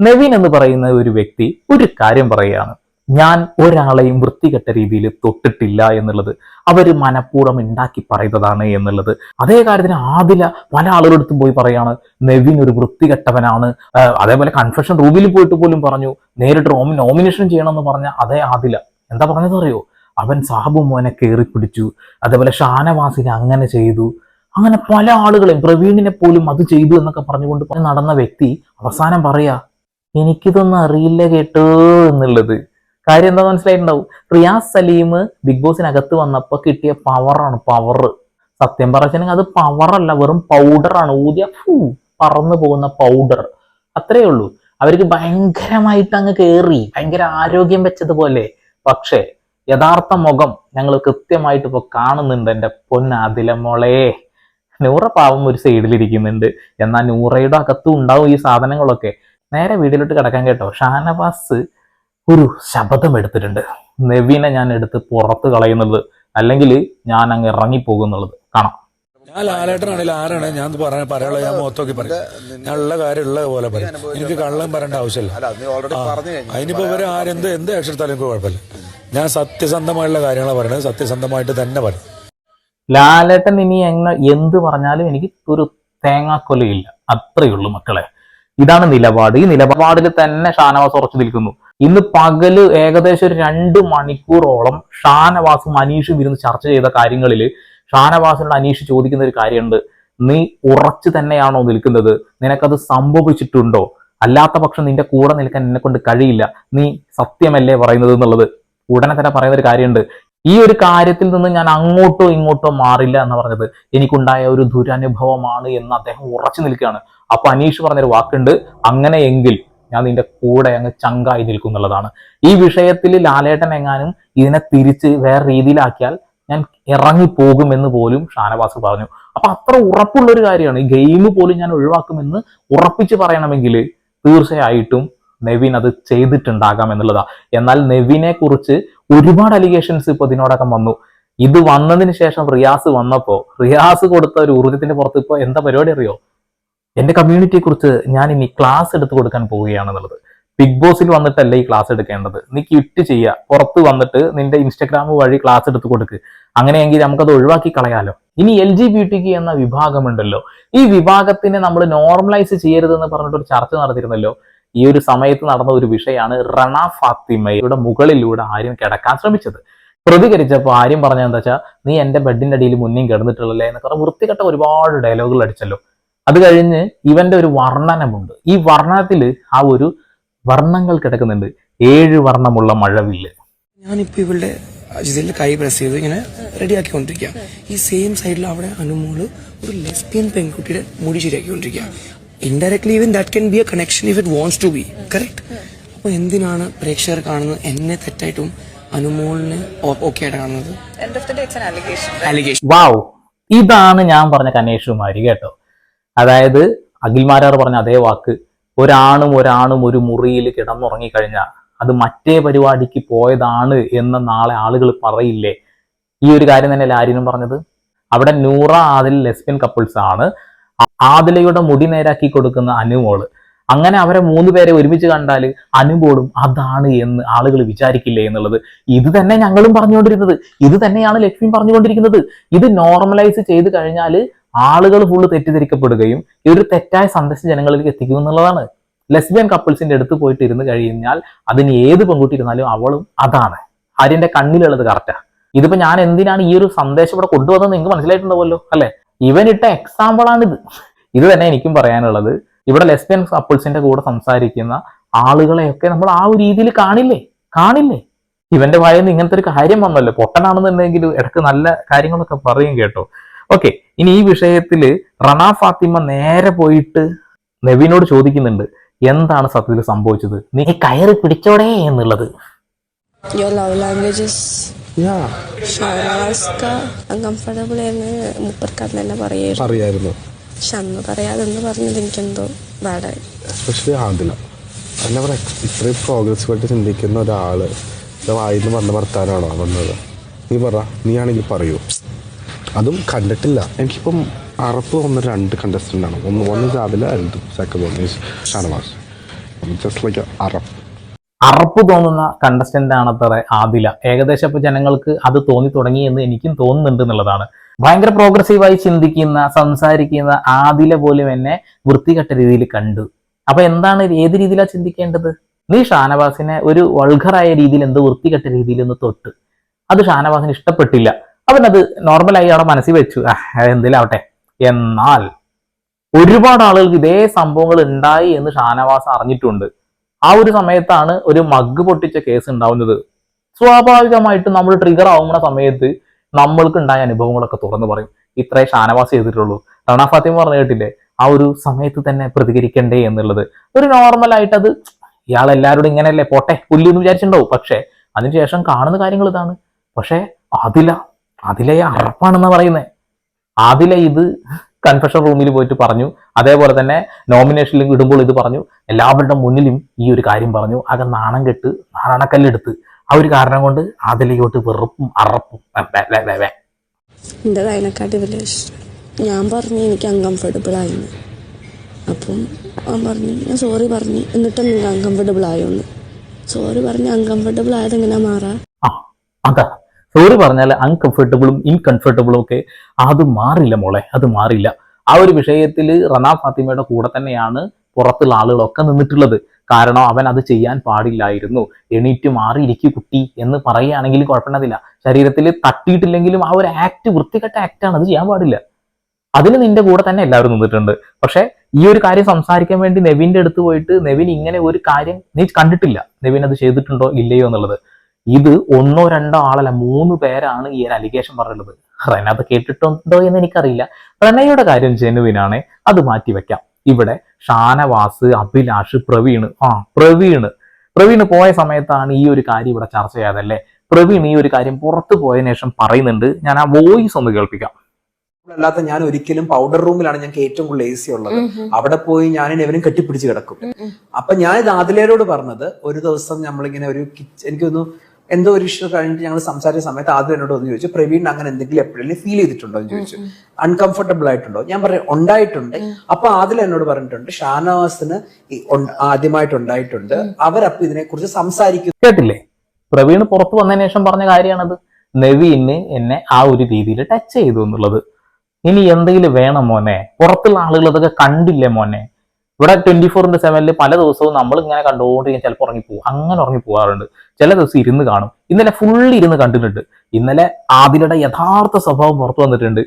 നവീൻ എന്ന് പറയുന്ന ഒരു വ്യക്തി ഒരു കാര്യം പറയുകയാണ്. ഞാൻ ഒരാളെയും വൃത്തികെട്ട രീതിയിൽ തൊട്ടിട്ടില്ല എന്നുള്ളത് അവർ മനഃപൂർവം ഉണ്ടാക്കി പറയുന്നതാണ് എന്നുള്ളത്. അതേ കാര്യത്തിന് ആദില പല ആളുകളടുത്തും പോയി പറയാണ് നെവിൻ ഒരു വൃത്തികെട്ടവനാണ്. അതേപോലെ കൺഫെഷൻ റൂമിൽ പോയിട്ട് പോലും പറഞ്ഞു നേരിട്ട് റോമിൻ നോമിനേഷൻ ചെയ്യണമെന്ന് പറഞ്ഞ അതേ ആദില. എന്താ പറഞ്ഞത് അറിയോ? അവൻ സാബു മോനെ കയറി പിടിച്ചു അതേപോലെ ഷാനവാസിനെ അങ്ങനെ ചെയ്തു. അങ്ങനെ പല ആളുകളെയും പ്രവീണിനെ പോലും അത് ചെയ്തു എന്നൊക്കെ പറഞ്ഞുകൊണ്ട് നടന്ന വ്യക്തി അവസാനം പറയാ എനിക്കിതൊന്നും അറിയില്ല കേട്ടോ എന്നുള്ളത്. കാര്യം എന്താ മനസ്സിലായിട്ടുണ്ടാവും? റിയാസ് സലീം ബിഗ് ബോസിനകത്ത് വന്നപ്പോൾ കിട്ടിയ പവറാണ് പവർ സത്യം പറഞ്ഞിട്ടുണ്ടെങ്കിൽ അത് പവറല്ല വെറും പൗഡറാണ് ഊതിയ ഫൂ, പറന്നു പോകുന്ന പൗഡർ അത്രയേ ഉള്ളൂ. അവർക്ക് ഭയങ്കരമായിട്ട് അങ്ങ് കയറി ഭയങ്കര ആരോഗ്യം വെച്ചതുപോലെ. പക്ഷേ യഥാർത്ഥ മുഖം ഞങ്ങൾ കൃത്യമായിട്ട് ഇപ്പൊ കാണുന്നുണ്ട് എന്റെ പൊന്നാതില മോളെ. നൂറ പാവം ഒരു സൈഡിലിരിക്കുന്നുണ്ട് എന്നാൽ നൂറയുടെ അകത്തും ഉണ്ടാവും ഈ സാധനങ്ങളൊക്കെ. നേരെ വീട്ടിലോട്ട് കിടക്കാൻ കേട്ടോ. ഷാനവാസ് ഒരു ശബ്ദം എടുത്തിട്ടുണ്ട്. നെവിനെ ഞാൻ എടുത്ത് പുറത്ത് കളയുന്നത് അല്ലെങ്കിൽ ഞാൻ അങ്ങ് ഇറങ്ങിപ്പോകുന്നുള്ളത് കാണാം. ഞാൻ ലാലേട്ടനാണെങ്കിൽ ആരാണ്? ഞാൻ പറയാൻ പറയാനുള്ള ഞാൻ മുഖത്തോക്കി പറയും. ഞാൻ ഉള്ള കാര്യം ഉള്ള പോലെ പറയും. എനിക്ക് കള്ളം പറയേണ്ട ആവശ്യമില്ല. അല്ല നീ ഓൾറെഡി പറഞ്ഞു കഴിഞ്ഞു. അതിനിപ്പോ ഇവരെ ആരെന്ത് എന്ത് അക്ഷരത്താലും എനിക്ക് കുഴപ്പമില്ല. ഞാൻ സത്യസന്ധമായുള്ള കാര്യങ്ങളാണ് പറയുന്നത് സത്യസന്ധമായിട്ട് തന്നെ പറയും. ലാലേട്ടൻ ഇനി എങ്ങനെ എന്ത് പറഞ്ഞാലും എനിക്ക് ഒരു തേങ്ങാക്കൊലയില്ല. അത്രയുള്ളൂ മക്കളെ. ഇതാണ് നിലപാട്. ഈ നിലപാടിൽ തന്നെ ഷാനവാസ് ഉറച്ചു നിൽക്കുന്നു. ഇന്ന് പകൽ ഏകദേശം ഒരു രണ്ട് മണിക്കൂറോളം ഷാനവാസും അനീഷും ഇരുന്ന് ചർച്ച ചെയ്ത കാര്യങ്ങളിൽ ഷാനവാസിനോട് അനീഷ് ചോദിക്കുന്ന ഒരു കാര്യമുണ്ട്. നീ ഉറച്ചു തന്നെയാണോ നിൽക്കുന്നത്? നിനക്കത് സംഭവിച്ചിട്ടുണ്ടോ? അല്ലാത്ത പക്ഷം നിന്റെ കൂടെ നിൽക്കാൻ എന്നെ കൊണ്ട് കഴിയില്ല. നീ സത്യമല്ലേ പറയുന്നത് എന്നുള്ളത് ഉടനെ തന്നെ പറയുന്ന ഒരു കാര്യമുണ്ട്. ഈ ഒരു കാര്യത്തിൽ നിന്ന് ഞാൻ അങ്ങോട്ടോ ഇങ്ങോട്ടോ മാറില്ല എന്ന് പറഞ്ഞത്. എനിക്കുണ്ടായ ഒരു ദുരനുഭവമാണ് എന്ന് അദ്ദേഹം ഉറച്ചു നിൽക്കുകയാണ്. അപ്പൊ അനീഷ് പറഞ്ഞൊരു വാക്കുണ്ട് അങ്ങനെയെങ്കിൽ ഞാൻ നിന്റെ കൂടെ അങ്ങ് ചങ്കായി നിൽക്കും എന്നുള്ളതാണ്. ഈ വിഷയത്തിൽ ലാലേട്ടൻ എങ്ങാനും ഇതിനെ തിരിച്ച് വേറെ രീതിയിലാക്കിയാൽ ഞാൻ ഇറങ്ങിപ്പോകും എന്ന് പോലും ഷാനവാസ് പറഞ്ഞു. അപ്പൊ അത്ര ഉറപ്പുള്ള ഒരു കാര്യമാണ്. ഈ ഗെയിം പോലും ഞാൻ ഒഴിവാക്കുമെന്ന് ഉറപ്പിച്ച് പറയണമെങ്കിൽ തീർച്ചയായിട്ടും നെവിൻ അത് ചെയ്തിട്ടുണ്ടാകാം എന്നുള്ളതാ. എന്നാൽ നെവിനെ കുറിച്ച് ഒരുപാട് അലിഗേഷൻസ് ഇപ്പൊ ഇതിനോടകം വന്നു. ഇത് വന്നതിന് ശേഷം റിയാസ് വന്നപ്പോ റിയാസ് കൊടുത്ത ഒരു ഊർജത്തിന്റെ പുറത്ത് ഇപ്പൊ എന്താ പരിപാടി അറിയോ? എന്റെ കമ്മ്യൂണിറ്റിയെ കുറിച്ച് ഞാൻ ഇനി ക്ലാസ് എടുത്ത് കൊടുക്കാൻ പോവുകയാണെന്നുള്ളത്. ബിഗ് ബോസിൽ വന്നിട്ടല്ല ഈ ക്ലാസ് എടുക്കേണ്ടത്? നീ ക്വിറ്റ് ചെയ്യുക പുറത്ത് വന്നിട്ട് നിന്റെ ഇൻസ്റ്റഗ്രാം വഴി ക്ലാസ് എടുത്ത് കൊടുക്ക്. അങ്ങനെയെങ്കിൽ നമുക്കത് ഒഴിവാക്കി കളയാലോ? ഇനി എൽ ജി ബി ടിക്ക് എന്ന വിഭാഗമുണ്ടല്ലോ. ഈ വിഭാഗത്തിനെ നമ്മൾ നോർമലൈസ് ചെയ്യരുതെന്ന് പറഞ്ഞിട്ട് ഒരു ചർച്ച നടത്തിയിരുന്നല്ലോ? ഈ ഒരു സമയത്ത് നടന്ന ഒരു വിഷയമാണ് റണ ഫാത്തിമയുടെ മുകളിലൂടെ ആര്യം കിടക്കാൻ ശ്രമിച്ചത്. പ്രതികരിച്ചപ്പോൾ ആര്യം പറഞ്ഞ എന്താ വെച്ചാൽ നീ എന്റെ ബെഡിന്റെ അടിയിൽ മുന്നേ കിടന്നിട്ടുള്ളല്ലേ? എന്നൊക്കെ വൃത്തികെട്ട ഒരുപാട് ഡയലോഗുകൾ അടിച്ചല്ലോ. അത് കഴിഞ്ഞ് ഇവന്റെ ഒരു വർണനമുണ്ട്. ഈ വർണനത്തിൽ ആ ഒരു വർണങ്ങൾ കിടക്കുന്നുണ്ട്. ഏഴ് വർണമുള്ള മഴവില്ല്. ഞാനിപ്പോ ഇവളുടെ ഇതിൽ കൈ പ്രസ് ചെയ്ത് ഇങ്ങനെ റെഡിയാക്കിക്കൊണ്ടിരിക്കുക ഈ സെയിം സൈഡിൽ അവിടെ അനുമോൾ ഒരു ലെസ്ബിയൻ പെൺകുട്ടിയുടെ മുടി ശരിയാക്കിക്കൊണ്ടിരിക്കുക indirectly even that can be a connection if it wants to be correct അപ്പൊ എന്തിനാണ് പ്രേക്ഷകർ കാണുന്നത്? എന്നെ തെറ്റായിട്ടും അനുമോളിനെ ഓക്കെ ആയിട്ട് കാണുന്നത്? വാവ് ഇതാണ് ഞാൻ പറഞ്ഞ കനേഷുമാരി കേട്ടോ? അതായത് അഖിൽമാരാർ പറഞ്ഞ അതേ വാക്ക് ഒരാണും ഒരാണും ഒരു മുറിയിൽ കിടന്നുറങ്ങിക്കഴിഞ്ഞാൽ അത് മറ്റേ പരിപാടിക്ക് പോയതാണ് എന്ന് നാളെ ആളുകൾ പറയില്ലേ? ഈ ഒരു കാര്യം തന്നെ ആര്യനും പറഞ്ഞത്? അവിടെ നൂറ ആദിൽ ലെസ്ബിയൻ കപ്പിൾസ് ആണ്. ആദിലയുടെ മുടി നേരാക്കി കൊടുക്കുന്ന അനുമോൾ അങ്ങനെ അവരെ മൂന്ന് പേരെ ഒരുമിച്ച് കണ്ടാൽ അനുമോളും അതാണ് എന്ന് ആളുകൾ വിചാരിക്കില്ലേ എന്നുള്ളത്. ഇത് തന്നെ ഞങ്ങളും പറഞ്ഞുകൊണ്ടിരുന്നത്. ഇത് തന്നെയാണ് ലക്ഷ്മി പറഞ്ഞുകൊണ്ടിരിക്കുന്നത്. ഇത് നോർമലൈസ് ചെയ്ത് കഴിഞ്ഞാൽ ആളുകൾ ഫുള്ള് തെറ്റിദ്ധരിക്കപ്പെടുകയും ഈ ഒരു തെറ്റായ സന്ദേശം ജനങ്ങളിലേക്ക് എത്തിക്കും എന്നുള്ളതാണ്. ലെസ്ബിയൻ കപ്പിൾസിന്റെ അടുത്ത് പോയിട്ട് ഇരുന്ന് കഴിഞ്ഞാൽ അതിന് ഏത് പെൺകുട്ടി ഇരുന്നാലും അവളും അതാണ്. ആര്യന്റെ കണ്ണിലുള്ളത് കറക്റ്റാ ഇതിപ്പോ ഞാൻ എന്തിനാണ് ഈ ഒരു സന്ദേശം ഇവിടെ കൊണ്ടുവന്നത് നിങ്ങൾക്ക് മനസ്സിലായിട്ടുണ്ടാവുമല്ലോ അല്ലെ? ഇവൻ ഇട്ട എക്സാമ്പിൾ ആണിത്. ഇത് തന്നെ എനിക്കും പറയാനുള്ളത്. ഇവിടെ ലെസ്ബിയൻ കപ്പിൾസിന്റെ കൂടെ സംസാരിക്കുന്ന ആളുകളെയൊക്കെ നമ്മൾ ആ ഒരു രീതിയിൽ കാണില്ലേ? കാണില്ലേ? ഇവന്റെ വായിൽ നിന്ന് ഇങ്ങനത്തെ ഒരു കാര്യം വന്നല്ലോ. പൊട്ടനാണെന്നുണ്ടെങ്കിൽ ഇടയ്ക്ക് നല്ല കാര്യങ്ങളൊക്കെ പറയും കേട്ടോ. ഓക്കെ ഇനി ഈ വിഷയത്തിൽ റണ ഫാത്തിമ നേരെ പോയിട്ട് നെവിനോട് ചോദിക്കുന്നുണ്ട് എന്താണ് സത്യത്തിൽ സംഭവിച്ചത്? നീ കയറി പിടിച്ചോടേ എന്നുള്ളത്. Your love അൺകംഫർട്ടബിൾ എന്ന് മുപ്പർക്കാരൻ തന്നെ പറയായിരുന്നു. അറിയായിരുന്നു പക്ഷെ അന്ന് പറയാതെന്ന് പറഞ്ഞത് എനിക്കെന്തോ ബാഡായി എസ്പെഷ്യലി ആദില. അതിനെ പറയാം ഇത്രയും പ്രോഗ്രസീവായിട്ട് ചിന്തിക്കുന്ന ഒരാൾ വായിന്ന് പറഞ്ഞ വർത്താനാണോ വന്നത്? നീ പറ നീ ആണെങ്കിൽ പറയൂ. അതും കണ്ടിട്ടില്ല. എനിക്കിപ്പം അറപ്പ് വന്ന രണ്ട് കണ്ടസ്റ്റന്റ് ആണ്. ഒന്ന് ഒന്ന് ആദില രണ്ട് second one is Shanavas just like അറപ്പ്. അറപ്പ് തോന്നുന്ന കണ്ടസ്റ്റന്റ് ആണത്ര ആദില. ഏകദേശം ഇപ്പൊ ജനങ്ങൾക്ക് അത് തോന്നി തുടങ്ങി എന്ന് എനിക്കും തോന്നുന്നുണ്ട് എന്നുള്ളതാണ്. ഭയങ്കര പ്രോഗ്രസീവായി ചിന്തിക്കുന്ന സംസാരിക്കുന്ന ആദില പോലും എന്നെ വൃത്തികെട്ട രീതിയിൽ കണ്ടു. അപ്പൊ എന്താണ് ഏത് രീതിയിലാണ് ചിന്തിക്കേണ്ടത്? നീ ഷാനവാസിനെ ഒരു വൾഗറായ രീതിയിൽ എന്തോ വൃത്തികെട്ട രീതിയിൽ ഒന്ന് തൊട്ട്. അത് ഷാനവാസിന് ഇഷ്ടപ്പെട്ടില്ല. അവൻ അത് നോർമലായി അവിടെ മനസ്സിൽ വെച്ചു. എന്തിലാവട്ടെ എന്നാൽ ഒരുപാട് ആളുകൾക്ക് ഇതേ സംഭവങ്ങൾ ഉണ്ടായി എന്ന് ഷാനവാസ് അറിഞ്ഞിട്ടുണ്ട്. ആ ഒരു സമയത്താണ് ഒരു മഗ് പൊട്ടിച്ച കേസ് ഉണ്ടാവുന്നത്. സ്വാഭാവികമായിട്ടും നമ്മൾ ട്രിഗർ ആവുന്ന സമയത്ത് നമ്മൾക്ക് ഉണ്ടായ അനുഭവങ്ങളൊക്കെ തുറന്നു പറയും. ഇത്രേ ഷാനവാസ് ചെയ്തിട്ടുള്ളൂ. റണ ഫാത്തിമ പറഞ്ഞു കേട്ടില്ലേ? ആ ഒരു സമയത്ത് തന്നെ പ്രതികരിക്കണ്ടേ എന്നുള്ളത്. ഒരു നോർമൽ ആയിട്ട് അത് ഇയാൾ എല്ലാവരോടും ഇങ്ങനെയല്ലേ പോട്ടെ പുല്ലിന്ന് വിചാരിച്ചിട്ടുണ്ടാവും. പക്ഷെ അതിനുശേഷം കാണുന്ന കാര്യങ്ങൾ ഇതാണ്. പക്ഷെ അതില അതിലെ അറപ്പാണെന്ന് പറയുന്നത് അതിലെ ഇത് കൺഫെഷൻ റൂമിൽ പോയിട്ട് പറഞ്ഞു. അതേപോലെ തന്നെ നോമിനേഷനിൽ ഇടുമ്പോൾ ഇത് പറഞ്ഞു. എല്ലാവരുടെ മുന്നിലും ഈ ഒരു കാര്യം പറഞ്ഞു. ആകെ നാണം കെട്ട് നാണക്കല്ലെടുത്ത്. ആ ഒരു കാരണം കൊണ്ട് അതിലേക്കോട്ട് വെറുപ്പും അറപ്പും. എന്റെ അതിനെക്കാട്ടി വലിയ ഞാൻ പറഞ്ഞു എനിക്ക് അൺകംഫർട്ടബിൾ ആയിന്ന്. അപ്പം അവൻ പറഞ്ഞു ഞാൻ സോറി പറഞ്ഞു. എന്നിട്ടും നിങ്ങൾക്ക് അൺകംഫർട്ടബിൾ ആയോന്ന്. സോറി പറഞ്ഞ് അൺകംഫർട്ടബിൾ ആയത് എങ്ങനെയാ മാറാ? അതാ. സോറി പറഞ്ഞാൽ അൺകംഫർട്ടബിളും ഇൻകംഫർട്ടബിളും ഒക്കെ. അത് മാറില്ല മോളെ അത് മാറില്ല. ആ ഒരു വിഷയത്തിൽ റനാ ഫാത്തിമയുടെ കൂടെ തന്നെയാണ് പുറത്തുള്ള ആളുകളൊക്കെ നിന്നിട്ടുള്ളത്. കാരണം അവൻ അത് ചെയ്യാൻ പാടില്ലായിരുന്നു. എണീറ്റ് മാറിയിരിക്കു കുട്ടി എന്ന് പറയുകയാണെങ്കിൽ കുഴപ്പമില്ല. ശരീരത്തിൽ തട്ടിയിട്ടില്ലെങ്കിലും ആ ഒരു ആക്ട് വൃത്തികെട്ട ആക്റ്റാണ് അത് ചെയ്യാൻ പാടില്ല. അതിന് നിന്റെ കൂടെ തന്നെ എല്ലാവരും നിന്നിട്ടുണ്ട്. പക്ഷെ ഈ ഒരു കാര്യം സംസാരിക്കാൻ വേണ്ടി നെവിന്റെ അടുത്ത് പോയിട്ട് നെവിൻ ഇങ്ങനെ ഒരു കാര്യം നീ കണ്ടിട്ടില്ല. നെവിൻ അത് ചെയ്തിട്ടുണ്ടോ ഇല്ലയോ എന്നുള്ളത്. ഇത് ഒന്നോ രണ്ടോ ആളല്ല മൂന്ന് പേരാണ് ഈ ഒരു അലിഗേഷൻ പറഞ്ഞിട്ടുള്ളത്. റെന അത് കേട്ടിട്ടുണ്ടോ എന്ന് എനിക്കറിയില്ല. പ്രണയയുടെ കാര്യം ജെനുവിനാണ് അത് മാറ്റി വെക്കാം. ഇവിടെ ഷാനവാസ് അഭിലാഷ് പ്രവീൺ ആ പ്രവീൺ പ്രവീൺ പോയ സമയത്താണ് ഈ ഒരു കാര്യം ഇവിടെ ചർച്ച ചെയ്യാതല്ലേ പ്രവീൺ ഈ ഒരു കാര്യം പുറത്തു പോയതിനു ശേഷം പറയുന്നുണ്ട്. ഞാൻ ആ വോയിസ് ഒന്ന് കേൾപ്പിക്കാം. അല്ലാത്ത ഞാൻ ഒരിക്കലും പൗഡർ റൂമിലാണ് ഞങ്ങൾക്ക് ഏറ്റവും കൂടുതൽ എ സി ഉള്ളത് അവിടെ പോയി ഞാൻ ഇവനും കെട്ടിപ്പിടിച്ച് കിടക്കും. അപ്പൊ ഞാൻ ഇത് ആദിലേരോട് പറഞ്ഞത് ഒരു ദിവസം നമ്മളിങ്ങനെ ഒരു കിച്ച് എനിക്കൊന്ന് എന്തോ ഒരു ഇഷ്യൂ കഴിഞ്ഞിട്ട് ഞങ്ങൾ സംസാരിച്ച സമയത്ത് ആദ്യം എന്നോട് ഒന്ന് ചോദിച്ചു പ്രവീൺ അങ്ങനെ എന്തെങ്കിലും എപ്പോഴും ഫീൽ ചെയ്തിട്ടുണ്ടോ? എന്ന് ചോദിച്ചു. അൺകംഫർട്ടബിൾ ആയിട്ടുണ്ടോ? ഞാൻ പറയാം ഉണ്ടായിട്ടുണ്ട്. അപ്പൊ ആദ്യം എന്നോട് പറഞ്ഞിട്ടുണ്ട് ഷാനവാസിന് ആദ്യമായിട്ട് ഉണ്ടായിട്ടുണ്ട്. അവരപ്പൊ ഇതിനെക്കുറിച്ച് സംസാരിക്കുന്നു കേട്ടില്ലേ? പ്രവീൺ പുറത്തു വന്നതിന് ശേഷം പറഞ്ഞ കാര്യമാണത് നവീന് എന്നെ ആ ഒരു രീതിയിൽ ടച്ച് ചെയ്തു എന്നുള്ളത്. ഇനി എന്തെങ്കിലും വേണം മോനെ? പുറത്തുള്ള ആളുകൾ അതൊക്കെ കണ്ടില്ലേ മോനെ? ഇവിടെ ട്വന്റി ഫോർ ഇന്റു സെവനിൽ പല ദിവസവും നമ്മൾ ഇങ്ങനെ കണ്ടുകൊണ്ടിരിക്കും ചിലപ്പോൾ ഉറങ്ങിപ്പോകും അങ്ങനെ ഉറങ്ങി പോകാറുണ്ട് ചില ദിവസം ഇരുന്ന് കാണും. ഇന്നലെ ഫുൾ ഇരുന്ന് കണ്ടിട്ടുണ്ട്. ഇന്നലെ ആദിലയുടെ യഥാർത്ഥ സ്വഭാവം പുറത്തു വന്നിട്ടുണ്ട്.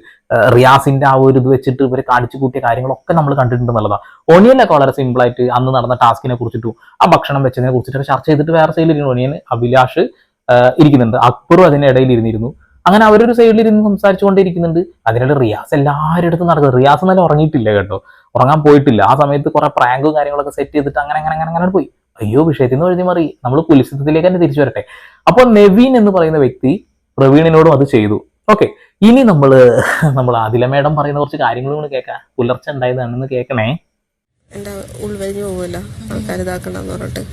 റിയാസിന്റെ ആ ഒരു ഇത് വെച്ചിട്ട് ഇവർ കാണിച്ചു കൂട്ടിയ കാര്യങ്ങളൊക്കെ നമ്മൾ കണ്ടിട്ടുണ്ട് എന്നുള്ളതാണ് ഒനിയനൊക്കെ വളരെ സിമ്പിളായിട്ട് അന്ന് നടന്ന ടാസ്കിനെ കുറിച്ചിട്ടും ആ ഭക്ഷണം വെച്ചതിനെ കുറിച്ചിട്ടൊക്കെ ചർച്ച ചെയ്തിട്ട് വേറെ സൈഡിൽ ഇരുന്നു ഒനിയൻ അഭിലാഷ് ഇരിക്കുന്നുണ്ട്. അക്ബറും അതിനിടയിൽ ഇരുന്നിരുന്നു. അങ്ങനെ അവരൊരു സൈഡിൽ ഇരുന്ന് സംസാരിച്ചുകൊണ്ടിരിക്കുന്നുണ്ട് അതിനിടെ റിയാസ് എല്ലാവരുടെ അടുത്തും നടക്കുന്നത് റിയാസ് എന്നാലും ഉറങ്ങിയിട്ടില്ല കേട്ടോ. ഉറങ്ങാൻ പോയിട്ടില്ല. ആ സമയത്ത് കുറെ പ്രാങ്കും കാര്യങ്ങളൊക്കെ സെറ്റ് ചെയ്തിട്ട് അങ്ങനെ അങ്ങനെ അങ്ങനെ അങ്ങനെ പോയി. അയ്യോ വിഷയത്തിൽ നിന്ന് എഴുതി മാറി. നമ്മൾ പുലിസിദ്ധത്തിലേക്ക് തന്നെ തിരിച്ചു വരട്ടെ. അപ്പോൾ നെവീൻ എന്ന് പറയുന്ന വ്യക്തി പ്രവീണിനോടും അത് ചെയ്തു. ഓക്കെ ഇനി നമ്മൾ നമ്മൾ ആദില മേഡം പറയുന്ന കുറച്ച് കാര്യങ്ങളും കൂടി കേൾക്കാം. പുലർച്ചെ ഉണ്ടായതാണെന്ന് കേൾക്കണേ. എന്റെ ഉൾവലിഞ്ഞു പോകുമല്ലോ ആൾക്കാർ ഇതാക്കണ്ടെന്ന് പറഞ്ഞിട്ട്.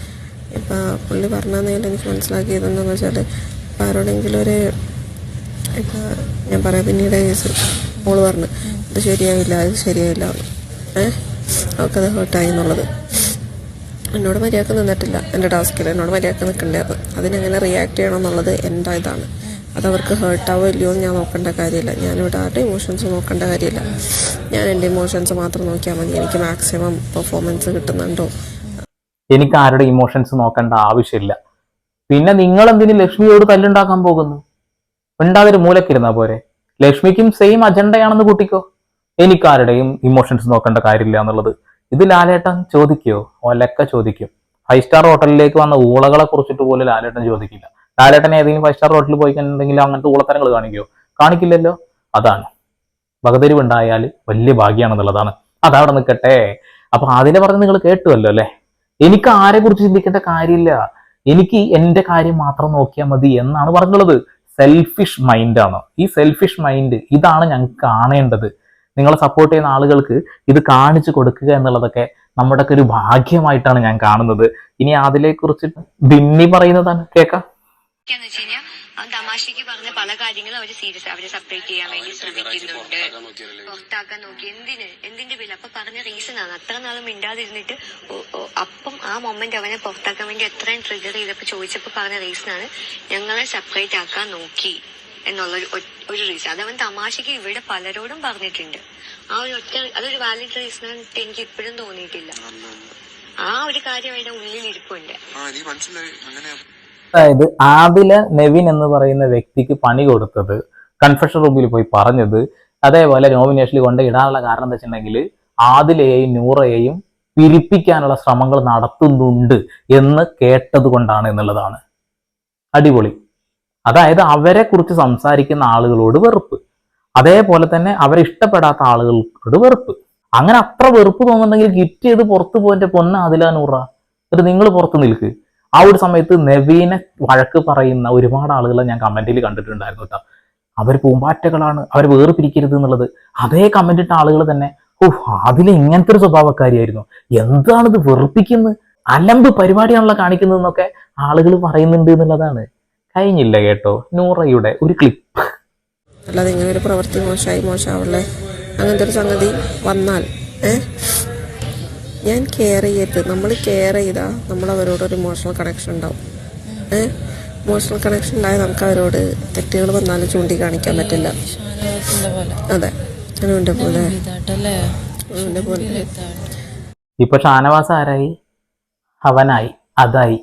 ഇപ്പം പുള്ളി പറഞ്ഞതിൽ എനിക്ക് മനസ്സിലാക്കിയതെന്ന് വെച്ചാൽ ആരോടെങ്കിലും ഒരു ഇപ്പം ഞാൻ പറയാം പിന്നീട് മോൾ പറഞ്ഞു ഇത് ശരിയായില്ല ഇത് ശരിയായില്ല. ഏഹ് അവൾക്കത് ഹേർട്ടായി എന്നുള്ളത്. എന്നോട് മര്യാദയ്ക്ക് നിന്നിട്ടില്ല എന്റെ ടാസ്കിൽ എന്നോട് മര്യാദയ്ക്ക് നിൽക്കേണ്ടത് അതിനെങ്ങനെ റിയാക്ട് ചെയ്യണം എന്നുള്ളത് എന്റെ ഇതാണ്. അതവർക്ക് ഹേർട്ടാവോ ഇല്ലയോ എന്ന് ഞാൻ നോക്കേണ്ട കാര്യമില്ല. ഞാനിവിടെ ആരുടെ ഇമോഷൻസ് നോക്കേണ്ട കാര്യമില്ല. ഞാൻ എന്റെ ഇമോഷൻസ് മാത്രം നോക്കിയാൽ മതി. എനിക്ക് മാക്സിമം പെർഫോമൻസ് കിട്ടുന്നുണ്ടോ? എനിക്ക് ആരുടെ ഇമോഷൻസ് നോക്കേണ്ട ആവശ്യമില്ല. പിന്നെ നിങ്ങൾ എന്തിന് ലക്ഷ്മിയോട് തല്ലുണ്ടാക്കാൻ പോകുന്നു? ഉണ്ടാതൊരു മൂലക്കിരുന്നാ പോരെ? ലക്ഷ്മിക്കും സെയിം അജണ്ടയാണെന്ന് കൂട്ടിക്കോ? എനിക്കാരുടെയും ഇമോഷൻസ് നോക്കേണ്ട കാര്യമില്ല എന്നുള്ളത്. ഇത് ലാലേട്ടൻ ചോദിക്കോ? ഒലക്ക ചോദിക്കും. ഫൈവ് സ്റ്റാർ ഹോട്ടലിലേക്ക് വന്ന ഊളകളെ കുറിച്ചിട്ട് പോലും ലാലേട്ടൻ ചോദിക്കില്ല. ലാലേട്ടൻ ഏതെങ്കിലും ഫൈവ് സ്റ്റാർ ഹോട്ടലിൽ പോയി കഴിഞ്ഞിട്ടുണ്ടെങ്കിൽ അങ്ങനത്തെ ഊളത്തരങ്ങൾ കാണിക്കോ? കാണിക്കില്ലല്ലോ? അതാണ്. വകതിരിവുണ്ടായാൽ വലിയ ഭാഗ്യമാണെന്നുള്ളതാണ് അതവിടെ നിൽക്കട്ടെ. അപ്പൊ അതിനെ പറഞ്ഞ് നിങ്ങൾ കേട്ടുവല്ലോ അല്ലേ? എനിക്ക് ആരെ കുറിച്ച് ചിന്തിക്കേണ്ട കാര്യമില്ല. എനിക്ക് എന്റെ കാര്യം മാത്രം നോക്കിയാൽ മതി എന്നാണ് പറഞ്ഞുള്ളത്. സെൽഫിഷ് മൈൻഡാണ് ഈ സെൽഫിഷ് മൈൻഡ് ഇതാണ് ഞങ്ങൾക്ക് കാണേണ്ടത്. നിങ്ങളെ സപ്പോർട്ട് ചെയ്യുന്ന ആളുകൾക്ക് ഇത് കാണിച്ചു കൊടുക്കുക എന്നുള്ളതൊക്കെ നമ്മുടെയൊക്കെ ഒരു ഭാഗ്യമായിട്ടാണ് ഞാൻ കാണുന്നത്. ഇനി അതിലെ കുറിച്ച് ബിന്നി പറയുന്നതാണ് കേൾക്കാം. അവൻ തമാശക്ക് പറഞ്ഞ പല കാര്യങ്ങളും അവർ സീരിയസ് അവരെ സെപ്പറേറ്റ് ചെയ്യാൻ വേണ്ടി ശ്രമിക്കുന്നുണ്ട്. പുറത്താക്കാൻ നോക്കി. എന്തിന്? എന്തിന്റെ പേരിൽ അപ്പൊ പറഞ്ഞ റീസൺ ആണ്. അത്ര നാളും മിണ്ടാതിരുന്നിട്ട് അപ്പം ആ മൊമെന്റ് അവനെ പുറത്താക്കാൻ വേണ്ടി എത്രയും ട്രിഗർ ചെയ്തപ്പോ ചോദിച്ചപ്പോ പറഞ്ഞ റീസൺ ആണ് ഞങ്ങളെ സെപ്പറേറ്റ് ആക്കാൻ നോക്കി എന്നുള്ള ഒരു ഒരു റീസൺ അത് അവൻ തമാശക്ക് ഇവിടെ പലരോടും പറഞ്ഞിട്ടുണ്ട്. ആ ഒരു ഒറ്റ അതൊരു വാലിഡ് റീസൺ ആയിട്ട് എനിക്ക് ഇപ്പോഴും തോന്നിയിട്ടില്ല. ആ ഒരു കാര്യം അവരുടെ ഉള്ളിൽ ഇരിപ്പുണ്ട് അതായത് ആദില നെവിൻ എന്ന് പറയുന്ന വ്യക്തിക്ക് പണി കൊടുത്തത് കൺഫെഷൻ റൂമിൽ പോയി പറഞ്ഞത് അതേപോലെ നോമിനേഷനിൽ കൊണ്ട് ഇടാനുള്ള കാരണം എന്താ വെച്ചിട്ടുണ്ടെങ്കിൽ ആദിലയെയും നൂറയെയും പിരിപ്പിക്കാനുള്ള ശ്രമങ്ങൾ നടത്തുന്നുണ്ട് എന്ന് കേട്ടത് കൊണ്ടാണ് എന്നുള്ളതാണ്. അടിപൊളി. അതായത് അവരെ കുറിച്ച് സംസാരിക്കുന്ന ആളുകളോട് വെറുപ്പ്. അതേപോലെ തന്നെ അവരെ ഇഷ്ടപ്പെടാത്ത ആളുകളോട് വെറുപ്പ്. അങ്ങനെ അത്ര വെറുപ്പ് തോന്നുന്നുണ്ടെങ്കിൽ കിറ്റ് ചെയ്ത് പുറത്തു പോയിട്ട് പൊന്ന ആദില നൂറ. എന്നിട്ട് നിങ്ങൾ പുറത്ത് നിൽക്ക്. ആ ഒരു സമയത്ത് നവീനെ വഴക്ക് പറയുന്ന ഒരുപാട് ആളുകളെ ഞാൻ കമന്റിൽ കണ്ടിട്ടുണ്ടായിരുന്നു കേട്ടോ. അവർ പൂമ്പാറ്റകളാണ് അവർ വേർപിരിക്കരുത് എന്നുള്ളത്. അതേ കമന്റ് ഇട്ട ആളുകൾ തന്നെ ഓ അതിന് ഇങ്ങനത്തെ ഒരു സ്വഭാവക്കാരിയായിരുന്നു. എന്താണിത് വെറുപ്പിക്കുന്നത് അലമ്പ് പരിപാടിയാണല്ലോ കാണിക്കുന്നതെന്നൊക്കെ ആളുകൾ പറയുന്നുണ്ട് എന്നുള്ളതാണ്. കഴിഞ്ഞില്ല കേട്ടോ നൂറയുടെ ഒരു ക്ലിപ്പ് അല്ലാതെ ഇങ്ങനെ ഒരു പ്രവൃത്തി മോശമായി മോശമാവുള്ളേ അങ്ങനത്തെ ഒരു സംഗതി വന്നാൽ ഏ? ഞാൻ കെയർ ചെയ്യരുത്. നമ്മൾ കെയർ ചെയ്താൽ നമ്മൾ അവരോട് ഒരു ഇമോഷണൽ കണക്ഷൻ ഉണ്ടാവും. ഏ? ഇമോഷണൽ കണക്ഷൻ ഉണ്ടായാൽ നമുക്ക് അവരോട് തെറ്റുകൾ വന്നാലും ചൂണ്ടിക്കാണിക്കാൻ പറ്റില്ല. അതെ. അനുവിന്റെ പോലെ. അനുവിന്റെ പോലെ. ഇപ്പൊ ഷാനവാസ് ആരായി? അവനായി അതായി.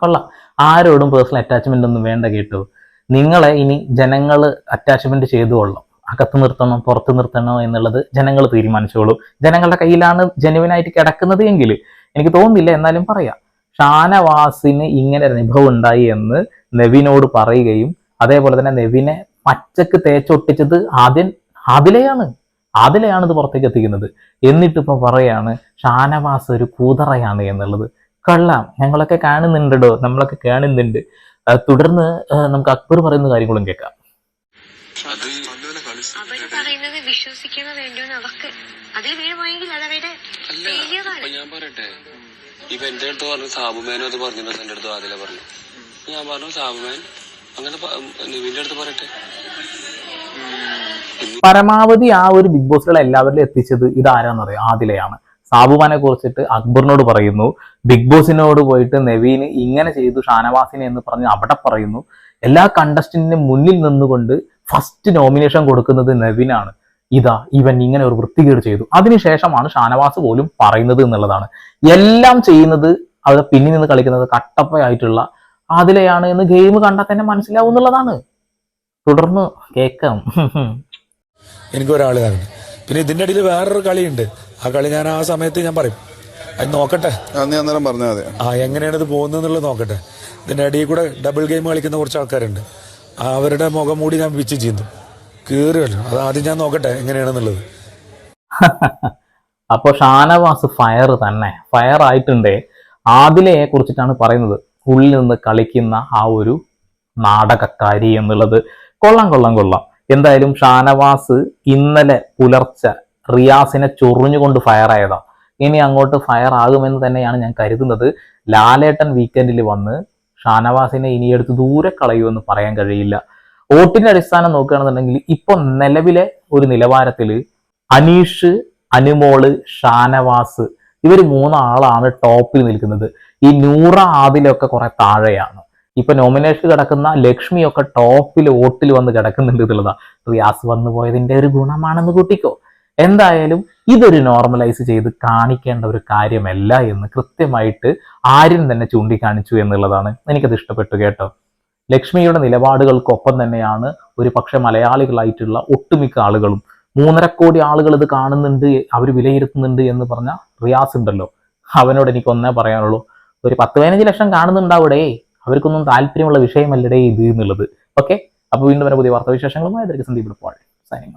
കൊള്ളാം. ആരോടും പേഴ്സണൽ അറ്റാച്ച്മെന്റ് ഒന്നും വേണ്ട കേട്ടോ. നിങ്ങളെ ഇനി ജനങ്ങൾ അറ്റാച്ച്മെന്റ് ചെയ്തു കൊള്ളും അകത്ത് നിർത്തണം പുറത്ത് നിർത്തണം എന്നുള്ളത് ജനങ്ങൾ തീരുമാനിച്ചോളും. ജനങ്ങളുടെ കയ്യിലാണ് ജനുവിനായിട്ട് കിടക്കുന്നത് എങ്കിൽ എനിക്ക് തോന്നുന്നില്ല എന്നാലും പറയാം. ഷാനവാസിന് ഇങ്ങനെ അനുഭവം ഉണ്ടായി എന്ന് നെവിനോട് പറയുകയും അതേപോലെ തന്നെ നെവിനെ പച്ചക്ക് തേച്ചൊട്ടിച്ചത് ആദ്യം ആദിലയാണ്. ആദിലയാണ് ഇത് പുറത്തേക്ക് എത്തിക്കുന്നത്. എന്നിട്ടിപ്പോൾ പറയാണ് ഷാനവാസ് ഒരു കൂതറയാണ് എന്നുള്ളത്. കൊള്ളാം. ഞങ്ങളൊക്കെ കാണുന്നുണ്ടോ നമ്മളൊക്കെ കാണുന്നുണ്ട്. തുടർന്ന് നമുക്ക് അക്ബർ പറയുന്ന കാര്യങ്ങളും കേൾക്കാം. വിശ്വസിക്കണോ വേണ്ടോന്ന് അവർക്ക് അതിൽ വീഴുപോയെങ്കിൽ അത് അവരുടെ failure ഞാൻ പറയട്ടെ. ഇപ്പൊ എന്റെ അടുത്ത് പറഞ്ഞു സാബുമേനും അത് പറഞ്ഞിട്ടുണ്ട് എന്റെ അടുത്ത് ആദ്യം പറഞ്ഞു. ഞാൻ പറഞ്ഞു സാബുമേൻ അങ്ങനെ നിവിന്റെ അടുത്ത് പറയട്ടെ. പരമാവധി ആ ഒരു ബിഗ് ബോസിലുള്ള എല്ലാവരിലും എത്തിച്ചത് ഇതാരാന്നറിയാം ആദിലയാണ്. സാബുമാനെ കുറിച്ചിട്ട് അക്ബറിനോട് പറയുന്നു. ബിഗ് ബോസിനോട് പോയിട്ട് നവീന് ഇങ്ങനെ ചെയ്തു ഷാനവാസിനെ എന്ന് പറഞ്ഞ് അവിടെ പറയുന്നു. എല്ലാ കണ്ടസ്റ്റന്റിനും മുന്നിൽ നിന്നുകൊണ്ട് ഫസ്റ്റ് നോമിനേഷൻ കൊടുക്കുന്നത് നവീനാണ്. ഇതാ ഇവൻ ഇങ്ങനെ ഒരു വൃത്തികേട് ചെയ്തു. അതിനുശേഷമാണ് ഷാനവാസ് പോലും പറയുന്നത് എന്നുള്ളതാണ്. എല്ലാം ചെയ്യുന്നത് അവിടെ പിന്നിൽ നിന്ന് കളിക്കുന്നത് കട്ടപ്പയായിട്ടുള്ള അതിലെയാണ് എന്ന് ഗെയിം കണ്ടാൽ തന്നെ മനസ്സിലാവും എന്നുള്ളതാണ്. തുടർന്ന് കേൾക്കാം എനിക്ക് ഒരാൾ കാരണം പിന്നെ ഇതിന്റെ ഇടയിൽ വേറൊരു കളിയുണ്ട്. ആ കളി ഞാൻ ആ സമയത്ത് ഞാൻ പറയും. അത് നോക്കട്ടെ. അന്ന് അന്നേരം പറഞ്ഞാൽ മതി. ആ എങ്ങനെയാണ് ഇത് പോകുന്നത് എന്നുള്ളത് നോക്കട്ടെ. ഇതിന്റെ ഇടയിൽ കൂടെ ഡബിൾ ഗെയിം കളിക്കുന്ന കുറച്ച് ആൾക്കാരുണ്ട്. അവരുടെ മുഖം മൂടി ഞാൻ പിച്ച് ചെയ്യുന്നു. കീറുകയല്ലോ അത് ആദ്യം ഞാൻ നോക്കട്ടെ എങ്ങനെയാണെന്നുള്ളത്. അപ്പൊ ഷാനവാസ് ഫയർ തന്നെ. ഫയർ ആയിട്ടുണ്ട്. ആദിലയെ കുറിച്ചിട്ടാണ് പറയുന്നത്. ഉള്ളിൽ നിന്ന് കളിക്കുന്ന ആ ഒരു നാടകക്കാരി എന്നുള്ളത്. കൊള്ളാം കൊള്ളാം കൊള്ളാം. എന്തായാലും ഷാനവാസ് ഇന്നലെ പുലർച്ചെ റിയാസിനെ ചൊറിഞ്ഞുകൊണ്ട് ഫയർ ആയതാ. ഇനി അങ്ങോട്ട് ഫയർ ആകുമെന്ന് തന്നെയാണ് ഞാൻ കരുതുന്നത്. ലാലേട്ടൻ വീക്കെൻഡിൽ വന്ന് ഷാനവാസിനെ ഇനി എടുത്ത് ദൂരെ കളയുമെന്ന് പറയാൻ കഴിയില്ല. വോട്ടിന്റെ അടിസ്ഥാനം നോക്കുകയാണെന്നുണ്ടെങ്കിൽ ഇപ്പൊ നിലവിലെ ഒരു നിലവാരത്തിൽ അനീഷ് അനുമോൾ ഷാനവാസ് ഇവർ മൂന്നാളാണ് ടോപ്പിൽ നിൽക്കുന്നത്. ഈ നൂറ ആദിലൊക്കെ കുറെ താഴെയാണ്. ഇപ്പൊ നോമിനേഷൻ കിടക്കുന്ന ലക്ഷ്മിയൊക്കെ ടോപ്പിൽ വോട്ടിൽ വന്ന് കിടക്കുന്നുണ്ട് എന്നുള്ളതാ. റിയാസ് വന്നു പോയതിന്റെ ഒരു ഗുണമാണെന്ന് കൂട്ടിക്കോ. എന്തായാലും ഇതൊരു നോർമലൈസ് ചെയ്ത് കാണിക്കേണ്ട ഒരു കാര്യമല്ല എന്ന് കൃത്യമായിട്ട് ആര്യൻ തന്നെ ചൂണ്ടിക്കാണിച്ചു എന്നുള്ളതാണ് എനിക്കത് ഇഷ്ടപ്പെട്ടു കേട്ടോ. ലക്ഷ്മിയുടെ നിലപാടുകൾക്കൊപ്പം തന്നെയാണ് ഒരു പക്ഷെ മലയാളികളായിട്ടുള്ള ഒട്ടുമിക്ക ആളുകളും. മൂന്നര കോടി ആളുകൾ ഇത് കാണുന്നുണ്ട് അവർ വിലയിരുത്തുന്നുണ്ട് എന്ന് പറഞ്ഞ റിയാസ് ഉണ്ടല്ലോ. അവനോട് എനിക്ക് ഒന്നേ പറയാനുള്ളൂ. ഒരു പത്ത് പതിനഞ്ച് ലക്ഷം കാണുന്നുണ്ടാവിടെ? അവർക്കൊന്നും താല്പര്യമുള്ള വിഷയമല്ലടേ ഇത് എന്നുള്ളത്. ഓക്കെ അപ്പൊ വീണ്ടും വരെ പുതിയ വാർത്താവിശേഷങ്ങളുമായി. Sandeep Paul signing